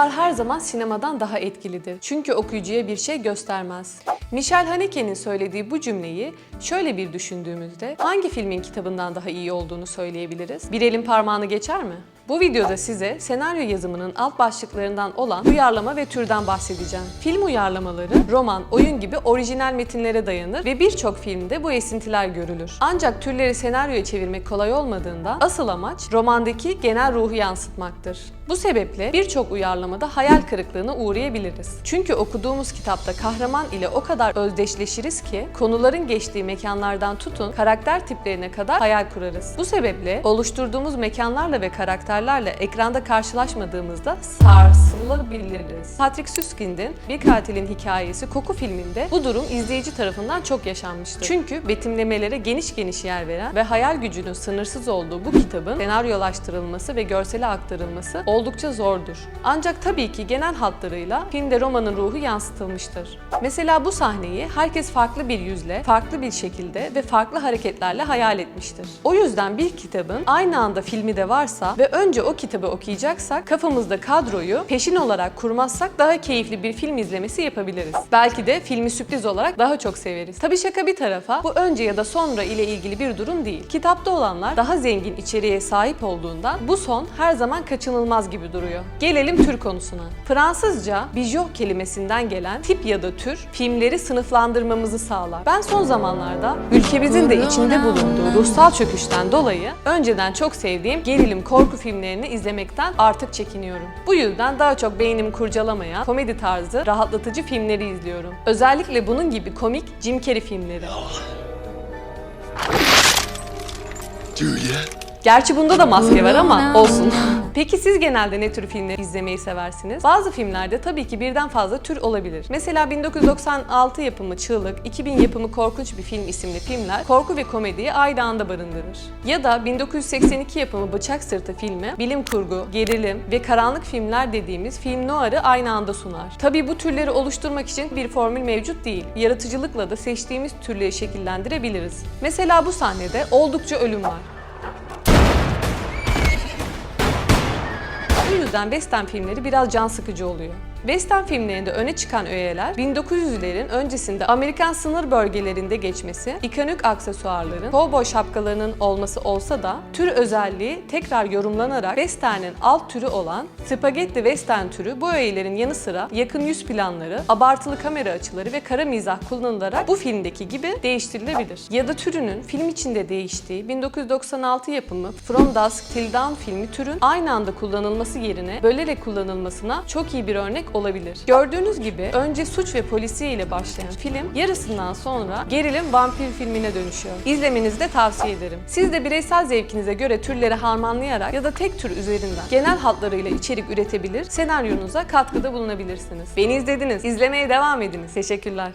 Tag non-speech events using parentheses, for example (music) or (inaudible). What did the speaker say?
Kitaplar her zaman sinemadan daha etkilidir. Çünkü okuyucuya bir şey göstermez. Michel Haneke'nin söylediği bu cümleyi şöyle bir düşündüğümüzde hangi filmin kitabından daha iyi olduğunu söyleyebiliriz? Bir elin parmağını geçer mi? Bu videoda size senaryo yazımının alt başlıklarından olan uyarlama ve türden bahsedeceğim. Film uyarlamaları roman, oyun gibi orijinal metinlere dayanır ve birçok filmde bu esintiler görülür. Ancak türleri senaryoya çevirmek kolay olmadığından asıl amaç romandaki genel ruhu yansıtmaktır. Bu sebeple birçok uyarlamada hayal kırıklığına uğrayabiliriz. Çünkü okuduğumuz kitapta kahraman ile o kadar özdeşleşiriz ki konuların geçtiği mekanlardan tutun karakter tiplerine kadar hayal kurarız. Bu sebeple oluşturduğumuz mekanlarla ve karakterlerle ekranda karşılaşmadığımızda sarsılabiliriz. Patrick Süskind'in Bir Katilin Hikayesi Koku filminde bu durum izleyici tarafından çok yaşanmıştır. Çünkü betimlemelere geniş geniş yer veren ve hayal gücünün sınırsız olduğu bu kitabın senaryolaştırılması ve görsele aktarılması oldukça zordur. Ancak tabii ki genel hatlarıyla filmde romanın ruhu yansıtılmıştır. Mesela bu sahneyi herkes farklı bir yüzle, farklı bir şekilde ve farklı hareketlerle hayal etmiştir. O yüzden bir kitabın aynı anda filmi de varsa ve önce o kitabı okuyacaksak kafamızda kadroyu peşin olarak kurmazsak daha keyifli bir film izlemesi yapabiliriz. Belki de filmi sürpriz olarak daha çok severiz. Tabii şaka bir tarafa bu önce ya da sonra ile ilgili bir durum değil. Kitapta olanlar daha zengin içeriğe sahip olduğundan bu son her zaman kaçınılmaz gibi duruyor. Gelelim tür konusuna. Fransızca bijou kelimesinden gelen tip ya da tür filmleri sınıflandırmamızı sağlar. Ben son zamanlarda ülkemizin de içinde bulunduğu ruhsal çöküşten dolayı önceden çok sevdiğim gerilim korku filmlerini izlemekten artık çekiniyorum. Bu yüzden daha çok beynimi kurcalamayan komedi tarzı rahatlatıcı filmleri izliyorum. Özellikle bunun gibi komik Jim Carrey filmleri. Julia. Gerçi bunda da maske var ama olsun. (laughs) Peki siz genelde ne tür filmler izlemeyi seversiniz? Bazı filmlerde tabii ki birden fazla tür olabilir. Mesela 1996 yapımı Çığlık, 2000 yapımı Korkunç Bir Film isimli filmler korku ve komediyi aynı anda barındırır. Ya da 1982 yapımı Bıçak Sırtı filmi bilim kurgu, gerilim ve karanlık filmler dediğimiz film noir'ı aynı anda sunar. Tabii bu türleri oluşturmak için bir formül mevcut değil. Yaratıcılıkla da seçtiğimiz türleri şekillendirebiliriz. Mesela bu sahnede oldukça ölüm var. Yüzden western filmleri biraz can sıkıcı oluyor. Western filmlerinde öne çıkan öğeler 1900'lerin öncesinde Amerikan sınır bölgelerinde geçmesi, ikonik aksesuarların, kovboy şapkalarının olması olsa da tür özelliği tekrar yorumlanarak western'in alt türü olan spagetti western türü bu öğelerin yanı sıra yakın yüz planları, abartılı kamera açıları ve kara mizah kullanılarak bu filmdeki gibi değiştirilebilir. Ya da türünün film içinde değiştiği 1996 yapımı From Dusk Till Dawn filmi türün aynı anda kullanılması yerine bölerek kullanılmasına çok iyi bir olabilir. Gördüğünüz gibi önce suç ve polisiye ile başlayan film yarısından sonra gerilim vampir filmine dönüşüyor. İzlemenizi de tavsiye ederim. Siz de bireysel zevkinize göre türleri harmanlayarak ya da tek tür üzerinden genel hatlarıyla içerik üretebilir, senaryonuza katkıda bulunabilirsiniz. Beni izlediniz, izlemeye devam ediniz. Teşekkürler.